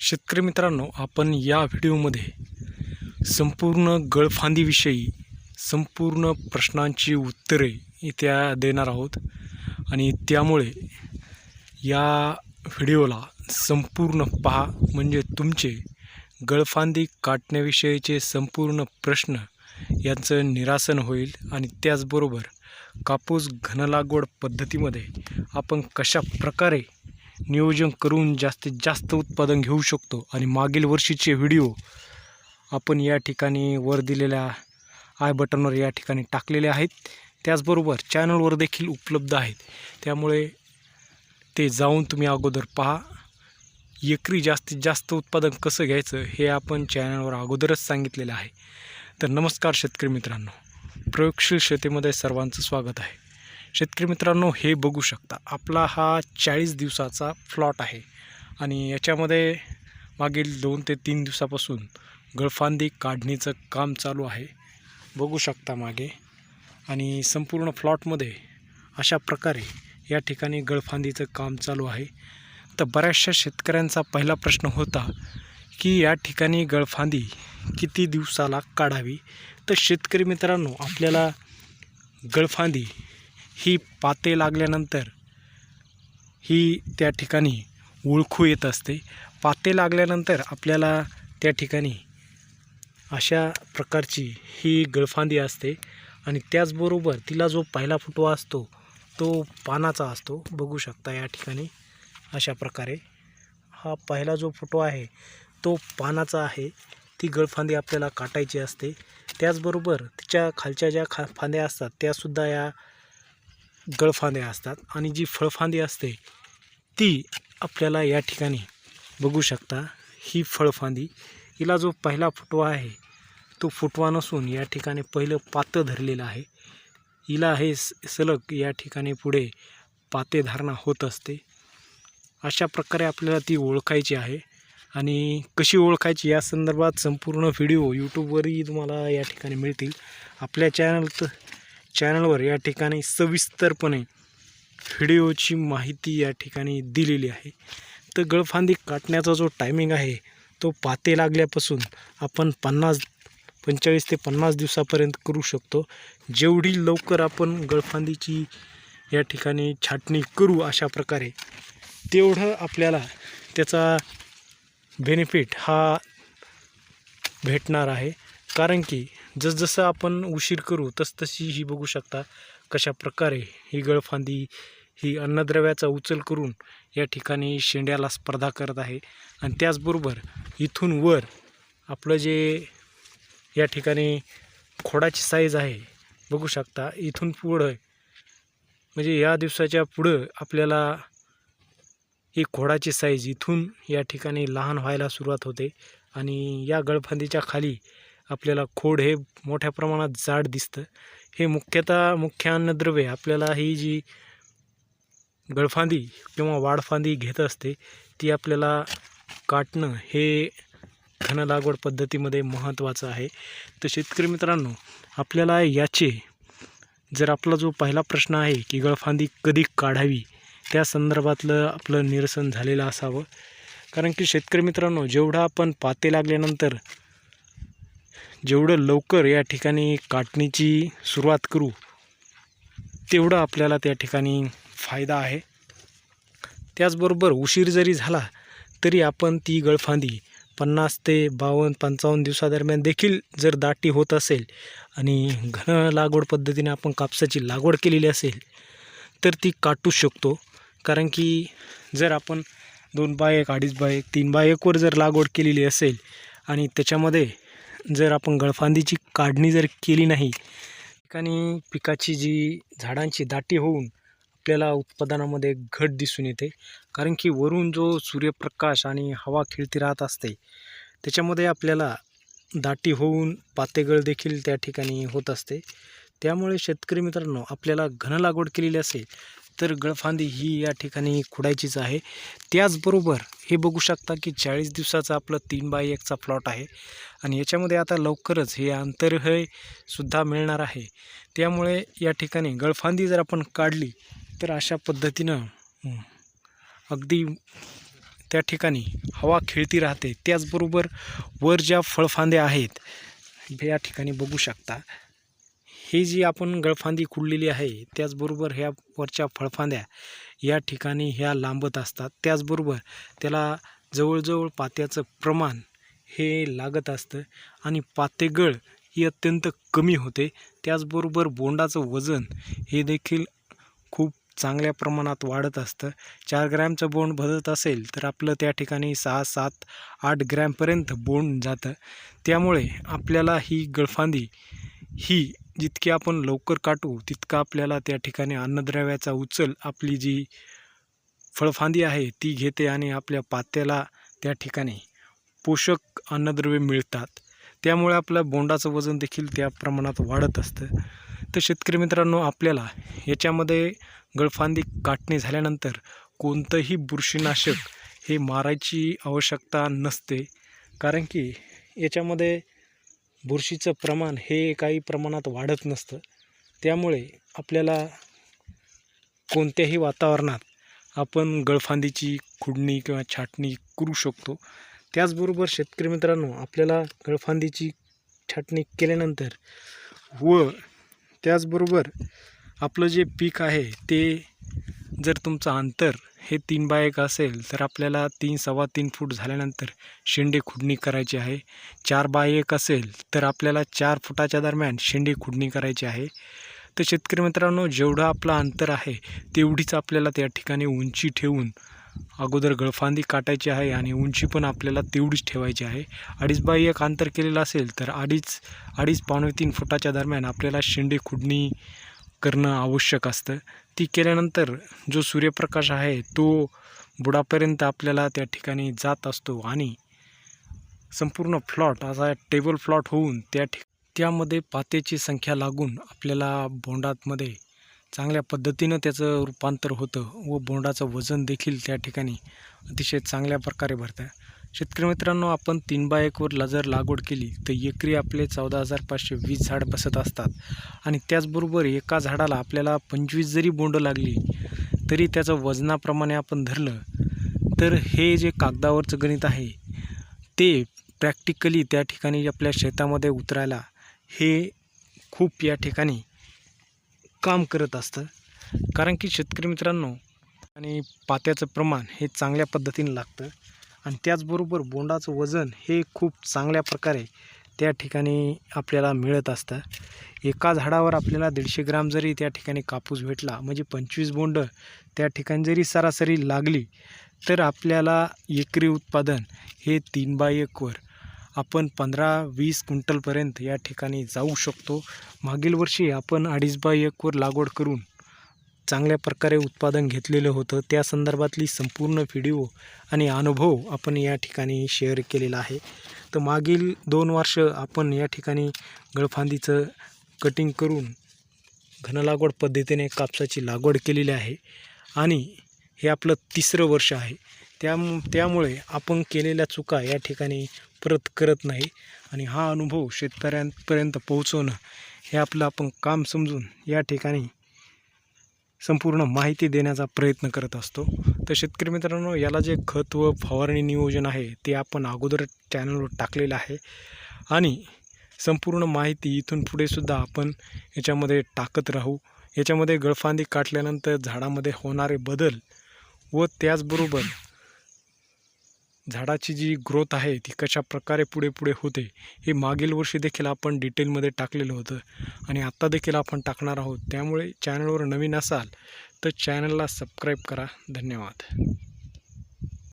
शेतकरी मित्रांनो आपण या व्हिडिओमध्ये संपूर्ण गळफांदीविषयी संपूर्ण प्रश्नांची उत्तरे इथे देणार आहोत. आणि त्यामुळे या व्हिडिओला संपूर्ण पहा. म्हणजे तुमचे गळफांदी काटण्याविषयीचे संपूर्ण प्रश्न यांचं निरासन होईल. आणि त्याचबरोबर कापूस घनलागवड पद्धतीमध्ये आपण कशा प्रकारे नियोजन करून जास्तीत जास्त उत्पादन घेऊ शकतो. आणि मागील वर्षीचे व्हिडिओ आपण या ठिकाणी वर दिलेल्या आय बटनवर या ठिकाणी टाकलेले आहेत. त्याचबरोबर चॅनलवर देखील उपलब्ध आहेत. त्यामुळे ते जाऊन तुम्ही अगोदर पहा. एकरी जास्तीत जास्त उत्पादन कसं घ्यायचं हे आपण चॅनलवर अगोदरच सांगितलेलं आहे. तर नमस्कार शेतकरी मित्रांनो. प्रयोगशील शेतीमध्ये सर्वांचं स्वागत आहे. शेतकरी मित्रांनो हे बघू शकता. आपला हा चाळीस दिवसाचा फ्लॉट आहे. आणि याच्यामध्ये मागील दोन ते तीन दिवसापासून गळफांदी काढणीचं काम चालू आहे. बघू शकता मागे. आणि संपूर्ण फ्लॉटमध्ये अशा प्रकारे या ठिकाणी गळफांदीचं काम चालू आहे. तर बऱ्याचशा शेतकऱ्यांचा पहिला प्रश्न होता की या ठिकाणी गळफांदी किती दिवसाला काढावी? तर शेतकरी मित्रांनो आपल्याला गळफांदी ही पाते लागल्यानंतर ही त्या ठिकाणी ओळखू येत असते. पाते लागल्यानंतर आपल्याला त्या ठिकाणी अशा प्रकारची ही गळफांदी असते आणि त्याचबरोबर तिला जो पहिला फुटवा असतो तो पानाचा असतो. बघू शकता या ठिकाणी अशा प्रकारे हा पहिला जो फुटवा आहे तो पानाचा आहे. ती गळफांदी आपल्याला काटायची असते. त्याचबरोबर तिच्या खालच्या ज्या खा फांद्या असतात त्यासुद्धा या गळफांद्या असतात. आणि जी फळफांदी असते ती आपल्याला या ठिकाणी बघू शकता. ही फळफांदी हिला जो पहिला फुटवा आहे तो फुटवा नसून या ठिकाणी पहिलं पातं धरलेलं आहे. हिला हे स सलग या ठिकाणी पुढे पाते धारणा होत असते. अशा प्रकारे आपल्याला ती ओळखायची आहे. आणि कशी ओळखायची या संदर्भात संपूर्ण व्हिडिओ यूट्यूबवरही तुम्हाला या ठिकाणी मिळतील. आपल्या चॅनल तर चॅनलवर या ठिकाणी सविस्तरपणे व्हिडिओची माहिती या ठिकाणी दिलेली आहे. तर गळफांदी काटण्याचा जो टायमिंग आहे तो पाते लागल्यापासून आपण पन्नास पंचेचाळीस ते पन्नास दिवसापर्यंत करू शकतो. जेवढी लवकर आपण गळफांदीची या ठिकाणी छाटणी करू अशा प्रकारे तेवढं आपल्याला त्याचा बेनिफिट हा भेटणार आहे. कारण की जसजसं आपण उशीर करू तसतशी ही बघू शकता कशा प्रकारे ही गळफांदी ही अन्नद्रव्याचा उचल करून या ठिकाणी शेंड्याला स्पर्धा करत आहे. आणि त्याचबरोबर इथून वर आपलं जे या ठिकाणी खोडाची साईज आहे बघू शकता. इथून पुढं म्हणजे या दिवसाच्या पुढं आपल्याला ही खोडाची साईज इथून या ठिकाणी लहान व्हायला सुरुवात होते. आणि या गळफांदीच्या खाली आपल्याला खोड हे मोठ्या प्रमाणात जाड दिसतं. हे मुख्यतः मुख्य अन्नद्रव्य आपल्याला ही जी गळफांदी किंवा वाडफांदी घेत असते ती आपल्याला काटणं हे घन लागवड पद्धतीमध्ये महत्त्वाचं आहे. तर शेतकरी मित्रांनो आपल्याला याचे जर आपला जो पहिला प्रश्न आहे की गळफांदी कधी काढावी त्या संदर्भातलं आपलं निरसन झालेलं असावं. कारण की शेतकरी मित्रांनो जेवढा आपण पाते लागल्यानंतर जेवढं लवकर या ठिकाणी काटणीची सुरुवात करू तेवढं आपल्याला त्या ठिकाणी फायदा आहे. त्याचबरोबर उशीर जरी झाला तरी आपण ती गळफांदी पन्नास ते बावन्न पंचावन्न दिवसादरम्यान देखील जर दाटी होत असेल आणि घन लागवड पद्धतीने आपण कापसाची लागवड केलेली असेल तर ती काटू शकतो. कारण की जर आपण दोन बाय एक अडीच बाय एक तीन बाय एकवर जर लागवड केलेली असेल आणि त्याच्यामध्ये जर आपण गळफांदीची काढणी जर केली नाही ठिकाणी पिकाची जी झाडांची दाटी होऊन आपल्याला उत्पादनामध्ये घट दिसून येते कारण की वरून जो सूर्यप्रकाश आणि हवा खिळती राहत असते त्याच्यामध्ये आपल्याला दाटी होऊन पातेगळ देखील त्या ठिकाणी होत असते. त्यामुळे शेतकरी मित्रांनो आपल्याला घन लागवड केलेली असेल तर गळफांदी ही या ठिकाणी खुडायचीच आहे. त्याचबरोबर हे बघू शकता की चाळीस दिवसाचा आपलं तीन बाय एकचा प्लॉट आहे. आणि याच्यामध्ये आता लवकरच हे अंतर सुद्धा मिळणार आहे. त्यामुळे या ठिकाणी गळफांदी जर आपण काढली तर अशा पद्धतीनं अगदी त्या ठिकाणी हवा खेळती राहते. त्याचबरोबर वर ज्या फळफांद्या आहेत या ठिकाणी बघू शकता. ही जी आपण गळफांदी कुडलेली आहे त्याचबरोबर ह्या वरच्या फळफांद्या या ठिकाणी ह्या लांबत असतात. त्याचबरोबर त्याला जवळजवळ पात्याचं प्रमाण हे लागत असतं आणि पातेगळ ही अत्यंत कमी होते. त्याचबरोबर बोंडाचं वजन हे देखील खूप चांगल्या प्रमाणात वाढत असतं. चार ग्रॅमचं बोंड भरत असेल तर आपलं त्या ठिकाणी सहा सात आठ ग्रॅमपर्यंत बोंड जातं. त्यामुळे आपल्याला ही गळफांदी ही जितकी आपण लवकर काटू तितका आपल्याला त्या ठिकाणी अन्नद्रव्याचा उचल आपली जी फळफांदी आहे ती घेते आणि आपल्या पात्याला त्या ठिकाणी पोषक अन्नद्रव्ये मिळतात. त्यामुळे आपलं बोंडाचं वजन देखील त्या प्रमाणात वाढत असतं. तर शेतकरी मित्रांनो आपल्याला याच्यामध्ये गळफांदी काटणी झाल्यानंतर कोणतंही बुरशीनाशक हे मारायची आवश्यकता नसते. कारण की याच्यामध्ये बुरशीचं प्रमाण हे काही प्रमाणात वाढत नसतं. त्यामुळे आपल्याला कोणत्याही वातावरणात आपण गळफांदीची खुडणी किंवा छाटणी करू शकतो. त्याचबरोबर शेतकरी मित्रांनो आपल्याला गळफांदीची छाटणी केल्यानंतर व त्याचबरोबर आपलं जे पीक आहे ते जर तुमचं अंतर हे तीन बाय एक असेल तर आपल्याला तीन सव्वा तीन फूट झाल्यानंतर शेंडे खुडणी करायची आहे. चार बाय एक असेल तर आपल्याला चार फुटाच्या दरम्यान शेंडे खुडणी करायची आहे. तर शेतकरी मित्रांनो जेवढं आपलं अंतर आहे तेवढीच आपल्याला त्या ठिकाणी उंची ठेवून अगोदर गळफांदी काटायची आहे आणि उंची पण आपल्याला तेवढीच ठेवायची आहे. अडीच बाय एक अंतर केलेलं असेल तर अडीच अडीच पावणे तीन फुटाच्या दरम्यान आपल्याला शेंडे खुडणी करणं आवश्यक असतं. ती केल्यानंतर जो सूर्यप्रकाश आहे तो बुडापर्यंत आपल्याला त्या ठिकाणी जात असतो आणि संपूर्ण फ्लॉट असा टेबल फ्लॉट होऊन त्या ठिक त्यामध्ये पात्याची संख्या लागून आपल्याला बोंडातमध्ये चांगल्या पद्धतीनं त्याचं रूपांतर होतं व बोंडाचं वजन देखील त्या ठिकाणी अतिशय चांगल्या प्रकारे भरतं. शेतकरी मित्रांनो आपण तीन बाय एकवर जर लागवड केली तर एकरी आपले चौदा हजार पाचशे वीस झाड बसत असतात. आणि त्याचबरोबर एका झाडाला आपल्याला पंचवीस जरी बोंड लागली तरी त्याचं वजनाप्रमाणे आपण धरलं तर हे जे कागदावरचं गणित आहे ते प्रॅक्टिकली त्या ठिकाणी आपल्या शेतामध्ये उतरायला हे खूप या ठिकाणी काम करत असतं. कारण की शेतकरी मित्रांनो आणि पात्याचं प्रमाण हे चांगल्या पद्धतीने लागतं. आणि त्याचबरोबर बोंडाचं वजन हे खूप चांगल्या प्रकारे त्या ठिकाणी आपल्याला मिळत असतं. एका झाडावर आपल्याला दीडशे ग्राम जरी त्या ठिकाणी कापूस भेटला म्हणजे पंचवीस बोंड त्या ठिकाणी जरी सरासरी लागली तर आपल्याला एकरी उत्पादन हे तीन बाय एकवर आपण पंधरा वीस क्विंटलपर्यंत या ठिकाणी जाऊ शकतो. मागील वर्षी आपण अडीच बाय एकवर लागवड करून चांगल्या प्रकारे उत्पादन घेतलेलं होतं. त्या संदर्भातली संपूर्ण व्हिडिओ आणि अनुभव आपण या ठिकाणी शेअर केलेला आहे. तर मागील दोन वर्ष आपण या ठिकाणी गळफांदीचं कटिंग करून घनलागवड पद्धतीने कापसाची लागवड केलेली आहे. आणि हे आपलं तिसरं वर्ष आहे. त्या त्यामुळे आपण केलेल्या चुका या ठिकाणी परत करत नाही. आणि हा अनुभव शेतकऱ्यांपर्यंत पोहोचवणं हे आपलं आपण काम समजून या ठिकाणी संपूर्ण माहिती देण्याचा प्रयत्न करत असतो. तर शेतकरी मित्रांनो याला जे खत व फवारणी नियोजन आहे ते आपण अगोदर चॅनलवर टाकलेलं आहे. आणि संपूर्ण माहिती इथून पुढेसुद्धा आपण याच्यामध्ये टाकत राहू. याच्यामध्ये गळफांदी काटल्यानंतर झाडामध्ये होणारे बदल व त्याचबरोबर झाडाची जी ग्रोथ आहे ती कशा प्रकारे पुढे पुढे होते हे मागील वर्षी देखील आपण डिटेलमध्ये टाकलेलं होतं. आणि आत्ता देखील आपण टाकणार आहोत. त्यामुळे चॅनलवर नवीन असाल तर चॅनलला सबस्क्राईब करा. धन्यवाद.